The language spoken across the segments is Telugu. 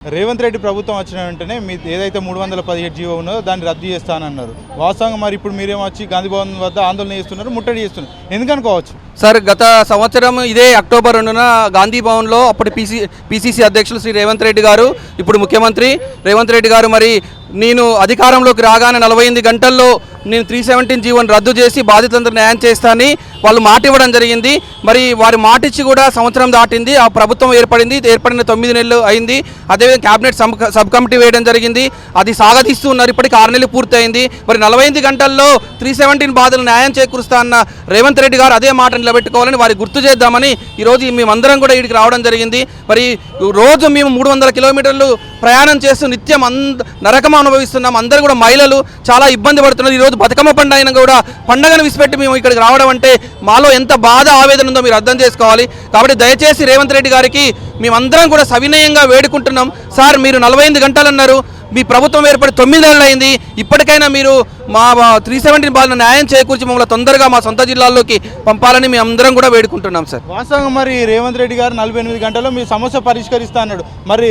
రేవంత్ రెడ్డి ప్రభుత్వం వచ్చిన వెంటనే మీ ఏదైతే మూడు వందల పదిహేడు జీవో ఉన్నదో దాన్ని రద్దు చేస్తానన్నారు. వాస్తవంగా మరి ఇప్పుడు మీరేమో వచ్చి గాంధీ భవన్ వద్ద ఆందోళన చేస్తున్నారు ముట్టడి చేస్తున్నారు. ఎందుకనుకోవచ్చు? సార్ గత సంవత్సరం ఇదే అక్టోబర్ రెండున గాంధీ భవన్లో అప్పటి పీసీ పీసీసీ అధ్యక్షులు శ్రీ రేవంత్ రెడ్డి గారు ఇప్పుడు ముఖ్యమంత్రి రేవంత్ రెడ్డి గారు మరి నేను అధికారంలోకి రాగానే నలభై ఎనిమిది గంటల్లో నేను త్రీ సెవెంటీన్ జీవోని రద్దు చేసి బాధితులందరూ న్యాయం చేస్తానని వాళ్ళు మాట ఇవ్వడం జరిగింది. మరి వారి మాట ఇచ్చి కూడా సంవత్సరం దాటింది. ఆ ప్రభుత్వం ఏర్పడింది. ఏర్పడిన తొమ్మిది నెలలు అయింది. అదేవిధంగా క్యాబినెట్ సబ్ సబ్ కమిటీ వేయడం జరిగింది. అది సాగదీస్తూ ఉన్నారు. ఇప్పటికి ఆరు నెలలు పూర్తయింది. మరి నలభై ఎనిమిది గంటల్లో త్రీ సెవెంటీన్ బాధలు న్యాయం చేకూరుస్తా అన్న రేవంత్ రెడ్డి గారు అదే మాట నిలబెట్టుకోవాలని వారికి గుర్తు చేద్దామని ఈరోజు మేమందరం కూడా ఇక్కడికి రావడం జరిగింది. మరి రోజు మేము మూడు వందల కిలోమీటర్లు ప్రయాణం చేస్తూ నిత్యం అంద నరకం అనుభవిస్తున్నాం. అందరూ కూడా మహిళలు చాలా ఇబ్బంది పడుతున్నారు. ఈరోజు బతుకమ్మ పండుగ అయినా కూడా పండుగను విసిపెట్టి మేము ఇక్కడికి రావడం అంటే మాలో ఎంత బాధ ఆవేదన ఉందో మీరు అర్థం చేసుకోవాలి. కాబట్టి దయచేసి రేవంత్ రెడ్డి గారికి మేమందరం కూడా సవినయంగా వేడుకుంటున్నాం. సార్ మీరు నలభై ఎనిమిది గంటలు అన్నారు మీ ప్రభుత్వం ఏర్పడి తొమ్మిది నెలలు అయింది ఇప్పటికైనా మీరు మా త్రీ సెవెంటీన్ బాధను న్యాయం చేకూర్చి మమ్మల్ని తొందరగా మా సొంత జిల్లాల్లోకి పంపాలని మేము అందరం కూడా వేడుకుంటున్నాం సార్. వాస్తవంగా మరి రేవంత్ రెడ్డి గారు నలభై ఎనిమిది గంటల్లో మీ సమస్య పరిష్కరిస్తా అన్నాడు. మరి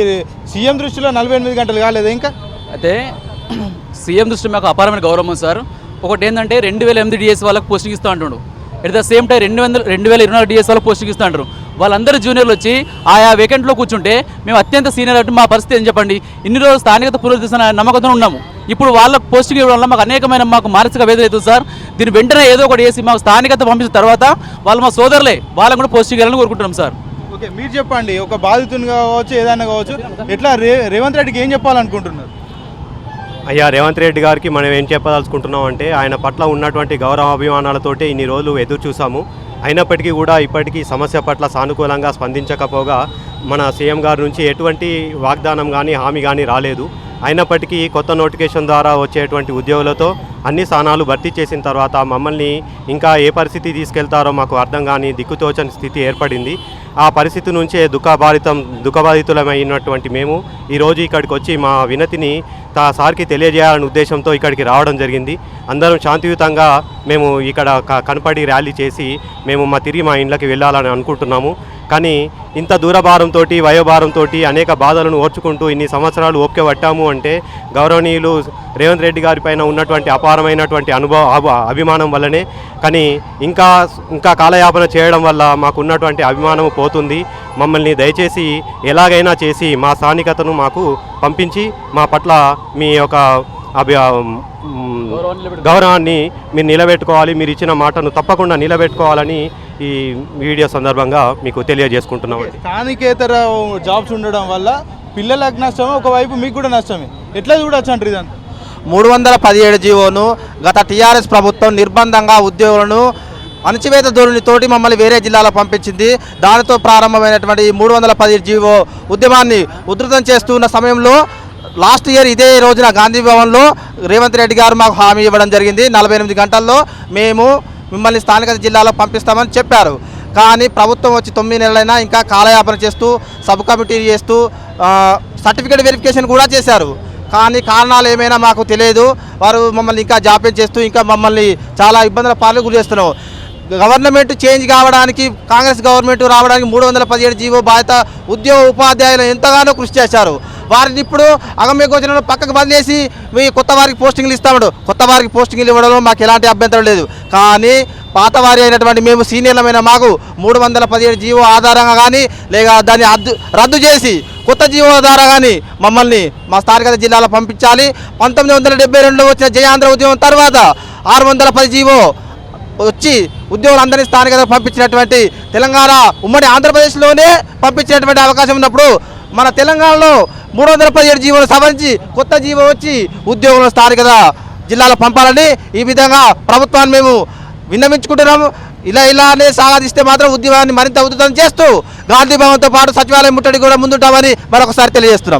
సీఎం దృష్టిలో నలభై ఎనిమిది గంటలు కాలేదా ఇంకా? అయితే సీఎం దృష్టి మాకు అపారమైన గౌరవం సార్. ఒకటి ఏంటంటే రెండు వేల ఎనిమిది డిఎస్ వాళ్ళకి పోస్టింగ్ ఇస్తూ అంటుండు. ఎట్ ద సేమ్ టైం రెండు వందల రెండు వేల ఇరవై నాలుగు డిఎస్ వాళ్ళు పోస్టింగ్ ఇస్తూ వాళ్ళందరూ జూనియర్లు వచ్చి ఆయా వేకెంట్లో కూర్చుంటే మేము అత్యంత సీనియర్ అంటే మా పరిస్థితి ఏం చెప్పండి? ఇన్ని రోజులు స్థానికత పునరుద్ధరణ నమ్మకంతో ఉన్నాము. ఇప్పుడు వాళ్ళకు పోస్టింగ్ ఇవ్వడం వల్ల మాకు అనేకమైన మాకు మానసిక వేదన అవుతుంది సార్. దీన్ని వెంటనే ఏదో ఒకటి వేసి మాకు స్థానికత పంపించిన తర్వాత వాళ్ళు మా సోదరులే వాళ్ళని కూడా పోస్టింగ్ ఇవ్వాలని కోరుకుంటున్నాం సార్. ఓకే మీరు చెప్పండి ఒక బాధితుని కావచ్చు ఏదైనా కావచ్చు ఎట్లా రేవంత్ రెడ్డికి ఏం చెప్పాలనుకుంటున్నారు? అయ్యా రేవంత్ రెడ్డి గారికి మనం ఏం చెప్పదలుచుకుంటున్నాం అంటే ఆయన పట్ల ఉన్నటువంటి గౌరవ అభిమానాలతోటి ఇన్ని రోజులు ఎదురు చూసాము అయినప్పటికీ కూడా ఇప్పటికీ సమస్య పట్ల సానుకూలంగా స్పందించకపోగా మన సీఎం గారి నుంచి ఎటువంటి వాగ్దానం కానీ హామీ కానీ రాలేదు. అయినప్పటికీ కొత్త నోటిఫికేషన్ ద్వారా వచ్చేటువంటి ఉద్యోగులతో అన్ని స్థానాలు భర్తీ చేసిన తర్వాత మమ్మల్ని ఇంకా ఏ పరిస్థితి తీసుకెళ్తారో మాకు అర్థం కాని దిక్కుతోచని స్థితి ఏర్పడింది. ఆ పరిస్థితి నుంచే దుఃఖబాధితం దుఃఖబాధితులమైనటువంటి మేము ఈరోజు ఇక్కడికి వచ్చి మా వినతిని తా సార్కి తెలియజేయాలనే ఉద్దేశంతో ఇక్కడికి రావడం జరిగింది. అందరం శాంతియుతంగా మేము ఇక్కడ క- కనపడి ర్యాలీ చేసి మేము మా తిరిగి మా ఇండ్లకి వెళ్ళాలని అనుకుంటున్నాము. కానీ ఇంత దూరభారంతో వయోభారంతో అనేక బాధలను ఓర్చుకుంటూ ఇన్ని సంవత్సరాలు ఓపిక పట్టాము అంటే గౌరవనీయులు రేవంత్ రెడ్డి గారి పైన ఉన్నటువంటి అపారమైనటువంటి అనుభవ అభ- అభిమానం వల్లనే. కానీ ఇంకా ఇంకా కాలయాపన చేయడం వల్ల మాకు ఉన్నటువంటి అభిమానం పోతుంది. మమ్మల్ని దయచేసి ఎలాగైనా చేసి మా స్థానికతను మాకు పంపించి మా పట్ల మీ యొక్క అభి గౌరవాన్ని మీరు నిలబెట్టుకోవాలి. మీరు ఇచ్చిన మాటను తప్పకుండా నిలబెట్టుకోవాలని ఈ వీడియో సందర్భంగా మీకు తెలియజేసుకుంటున్నామండి స్థానికేతర జాబ్స్ ఉండడం వల్ల పిల్లలకు నష్టమే ఒకవైపు మీకు కూడా నష్టమే. ఎట్లా చూడొచ్చు అంటారు ఇదంతా? మూడు వందల పదిహేడు జీవోను గత టీఆర్ఎస్ ప్రభుత్వం నిర్బంధంగా ఉద్యోగులను అణచివేత ధోరణితోటి మమ్మల్ని వేరే జిల్లాలో పంపించింది. దానితో ప్రారంభమైనటువంటి ఈ మూడు వందల పదిహేడు జీవో ఉద్యమాన్ని ఉధృతం చేస్తున్న సమయంలో లాస్ట్ ఇయర్ ఇదే రోజున గాంధీ భవన్లో రేవంత్ రెడ్డి గారు మాకు హామీ ఇవ్వడం జరిగింది. నలభై ఎనిమిది గంటల్లో మేము మిమ్మల్ని స్థానిక జిల్లాలో పంపిస్తామని చెప్పారు. కానీ ప్రభుత్వం వచ్చి తొమ్మిది నెలలైనా ఇంకా కాలయాపన చేస్తూ సబ్ కమిటీ చేస్తూ సర్టిఫికేట్ వెరిఫికేషన్ కూడా చేశారు. కానీ కారణాలు ఏమైనా మాకు తెలియదు. వారు మమ్మల్ని ఇంకా జాప్యం చేస్తూ ఇంకా మమ్మల్ని చాలా ఇబ్బందుల పాలు గురి గవర్నమెంట్ చేంజ్ కావడానికి కాంగ్రెస్ గవర్నమెంట్ రావడానికి మూడు వందల పదిహేడు జీవో బాధ్యత ఉద్యోగ ఉపాధ్యాయులు ఎంతగానో కృషి చేశారు. వారిని ఇప్పుడు అగమ్య గోచరంలో పక్కకు బదిలేసి మీ కొత్త వారికి పోస్టింగ్లు ఇస్తాడు. కొత్త వారికి పోస్టింగ్లు ఇవ్వడంలో మాకు ఎలాంటి అభ్యంతరం లేదు. కానీ పాత వారి అయినటువంటి మేము సీనియర్లమైన మాకు మూడు వందల పదిహేడు జీవో ఆధారంగా కానీ లేక దాన్ని రద్దు రద్దు చేసి కొత్త జీవో ద్వారా కానీ మమ్మల్ని మా స్థానిక జిల్లాలో పంపించాలి. పంతొమ్మిది వందల డెబ్బై రెండులో వచ్చిన జయాంధ్ర ఉద్యమం తర్వాత ఆరు వందల పది జీవో వచ్చి ఉద్యోగులందరినీ స్థానికంగా పంపించినటువంటి తెలంగాణ ఉమ్మడి ఆంధ్రప్రదేశ్లోనే పంపించినటువంటి అవకాశం ఉన్నప్పుడు మన తెలంగాణలో మూడు వందల పదిహేడు జీవోలు సవరించి కొత్త జీవో వచ్చి ఉద్యోగులను కదా. జిల్లాలో పంపాలని ఈ విధంగా ప్రభుత్వాన్ని మేము విన్నవించుకుంటున్నాము. ఇలా ఇలానే సాగదిస్తే మాత్రం ఉద్యమాన్ని మరింత ఉధృతం చేస్తూ గాంధీ భవన్తో పాటు సచివాలయం ముట్టడి కూడా ముందుంటామని మరొకసారి తెలియజేస్తున్నాం.